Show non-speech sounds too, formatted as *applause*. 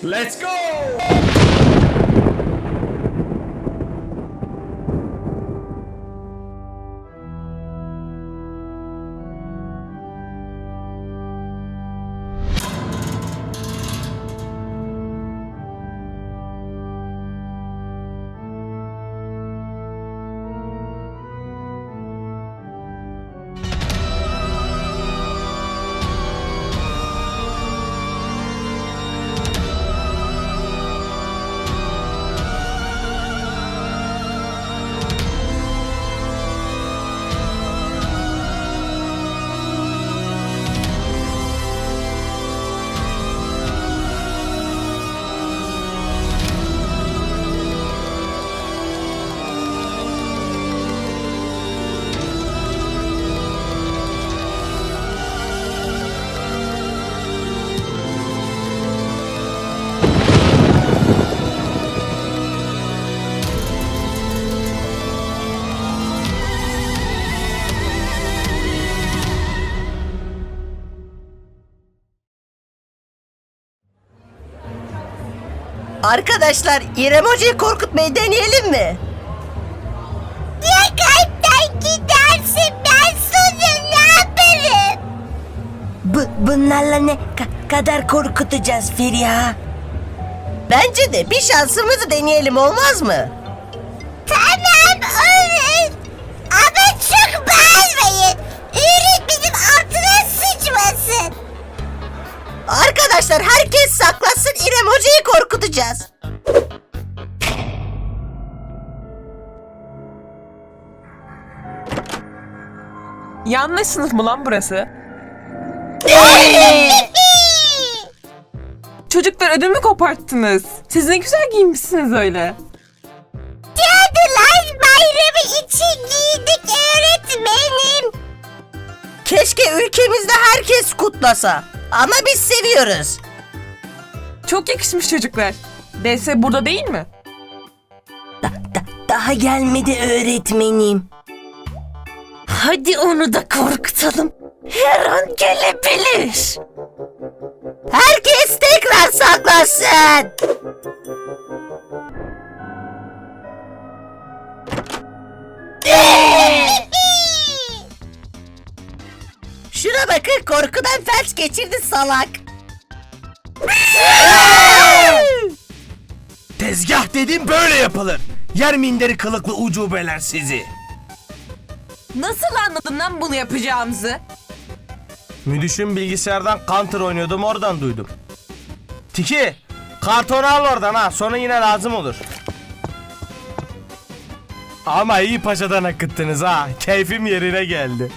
Let's go! Arkadaşlar İrem Hoca'yı korkutmayı deneyelim mi? Ya kalpten gidersin ben sonra ne yaparım? Bu, bunlarla ne ka- kadar korkutacağız Feriha? Bence de bir şansımızı deneyelim olmaz mı? Korkutacağız. Yanlış sınıf mı lan burası? *laughs* Çocuklar ödümü koparttınız. Siz ne güzel giyinmişsiniz öyle. Cadılar bayramı için giydik öğretmenim. Keşke ülkemizde herkes kutlasa. Ama biz seviyoruz. Çok yakışmış çocuklar. DS burada değil mi? Da- da- daha gelmedi öğretmenim. Hadi onu da korkutalım. Her an gelebilir. Herkes tekrar saklasın. Şuna bakın korkudan felç geçirdi salak. Tezgah dediğim böyle yapılır. Yer minderi kılıklı ucubeler sizi. Nasıl anladın lan bunu yapacağımızı? Müdüşün bilgisayardan Counter oynuyordum oradan duydum. Tiki, kartonu al oradan ha sonra yine lazım olur. Ama iyi paşadan akıttınız ha. Keyfim yerine geldi.